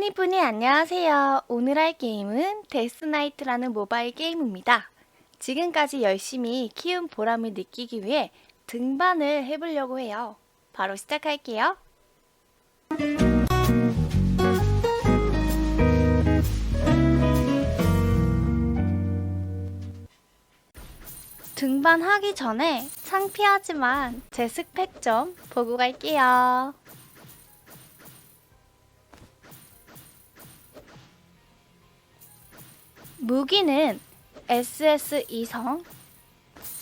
뿌니뿌니 안녕하세요. 오늘 할 게임은 데스나이트라는 모바일 게임입니다. 지금까지 열심히 키운 보람을 느끼기 위해 등반을 해보려고 해요. 바로 시작할게요. 등반하기 전에 창피하지만 제 스펙 좀 보고 갈게요. 무기는 SS 2성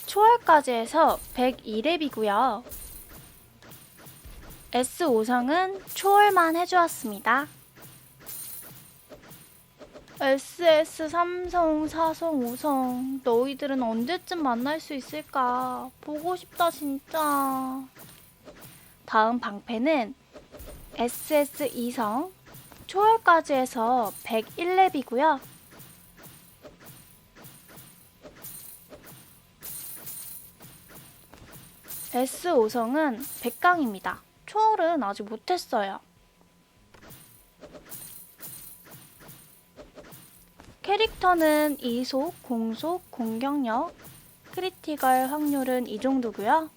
초월까지 해서 102렙이고요. S5성은 초월만 해주었습니다. SS 3성, 4성, 5성 너희들은 언제쯤 만날 수 있을까? 보고 싶다 진짜. 다음 방패는 SS 2성 초월까지 해서 101렙이고요. S5성은 100강입니다. 초월은 아직 못했어요. 캐릭터는 이속, 공속, 공격력, 크리티컬 확률은 이 정도고요.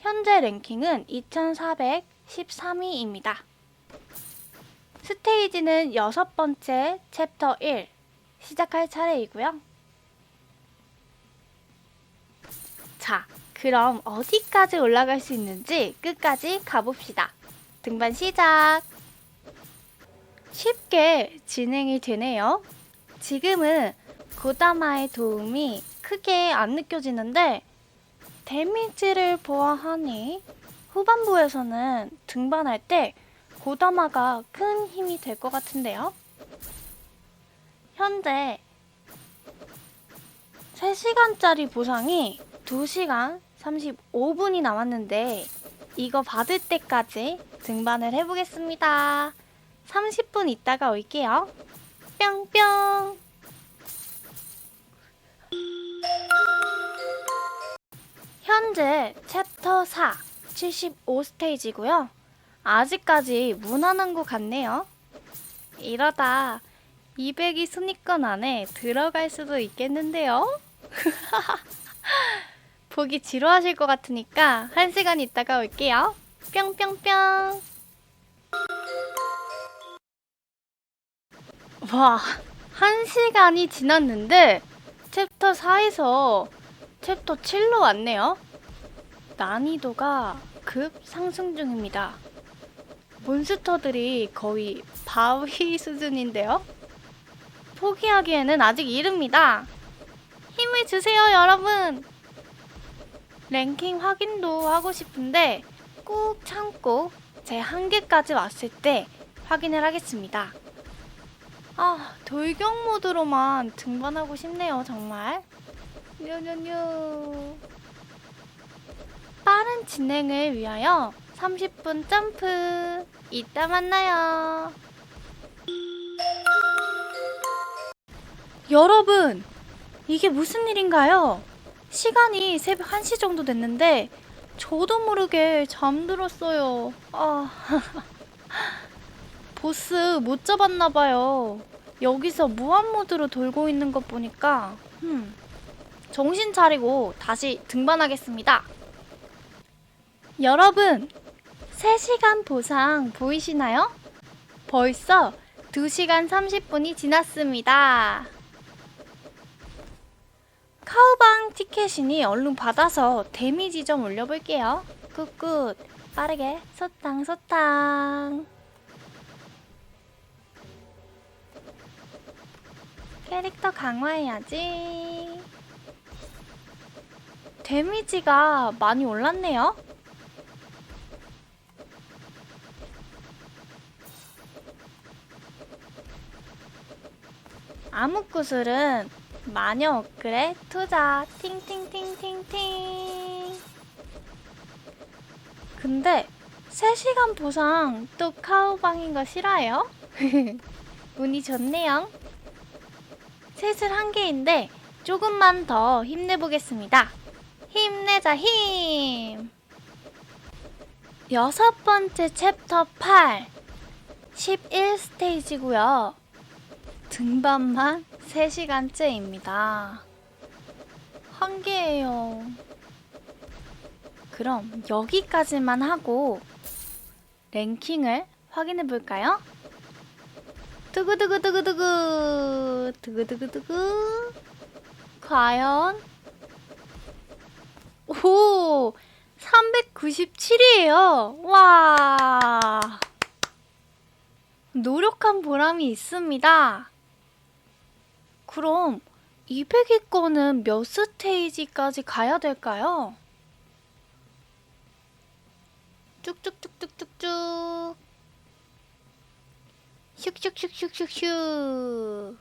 현재 랭킹은 2413위입니다. 스테이지는 여섯 번째 챕터 1 시작할 차례이고요. 자, 그럼 어디까지 올라갈 수 있는지 끝까지 가봅시다. 등반 시작! 쉽게 진행이 되네요. 지금은 고다마의 도움이 크게 안 느껴지는데 데미지를 보아하니 후반부에서는 등반할 때 고다마가 큰 힘이 될 것 같은데요. 현재 3시간짜리 보상이 2시간 35분이 남았는데 이거 받을 때까지 등반을 해보겠습니다. 30분 있다가 올게요. 뿅뿅! 현재 챕터 4 75스테이지고요. 아직까지 무난한 것 같네요. 이러다 200이 순위권 안에 들어갈 수도 있겠는데요. 보기 지루하실 것 같으니까 1시간 있다가 올게요. 뿅뿅뿅. 와, 1시간이 지났는데 챕터 4에서 챕터 7로 왔네요. 난이도가 급 상승 중입니다. 몬스터들이 거의 바위 수준인데요. 포기하기에는 아직 이릅니다. 힘을 주세요, 여러분! 랭킹 확인도 하고 싶은데 꾹 참고 제 한계까지 왔을 때 확인을 하겠습니다. 아, 돌격 모드로만 등반하고 싶네요, 정말. 뉴뉴뉴. 빠른 진행을 위하여 30분 점프. 이따 만나요. 여러분, 이게 무슨 일인가요? 시간이 새벽 1시 정도 됐는데 저도 모르게 잠들었어요. 아. 보스 못 잡았나 봐요. 여기서 무한 모드로 돌고 있는 것 보니까 음, 정신 차리고 다시 등반하겠습니다. 여러분, 3시간 보상 보이시나요? 벌써 2시간 30분이 지났습니다. 티켓이니 얼른 받아서 데미지 좀 올려볼게요. 굿굿. 빠르게 소탕 소탕. 캐릭터 강화해야지. 데미지가 많이 올랐네요. 암흑구슬은 마녀 업그레 투자. 팅팅팅팅팅. 근데 3시간 보상 또 카우방인 거 싫어요? 운이 좋네요. 셋을 한 개인데 조금만 더 힘내보겠습니다. 힘내자 힘. 여섯 번째 챕터 8 11스테이지고요. 등반만 3시간째입니다. 한계예요. 그럼 여기까지만 하고 랭킹을 확인해 볼까요? 두구두구두구두구 두구두구두구 과연 오 397이에요. 와 노력한 보람이 있습니다. 그럼 200위권은 몇 스테이지까지 가야 될까요? 쭉쭉쭉쭉쭉쭉 슉슉슉슉슉슉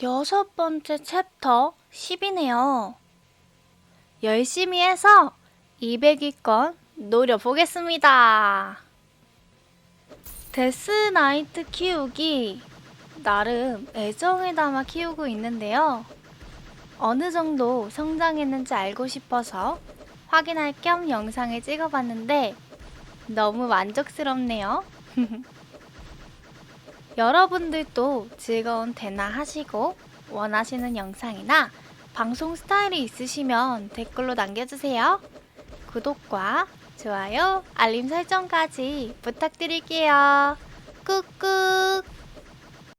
여섯 번째 챕터 10이네요. 열심히 해서 200위권 노려보겠습니다. 데스나이트 키우기 나름 애정을 담아 키우고 있는데요. 어느 정도 성장했는지 알고 싶어서 확인할 겸 영상을 찍어봤는데 너무 만족스럽네요. 여러분들도 즐거운 대나 하시고 원하시는 영상이나 방송 스타일이 있으시면 댓글로 남겨주세요. 구독과 좋아요, 알림 설정까지 부탁드릴게요. 꾹꾹!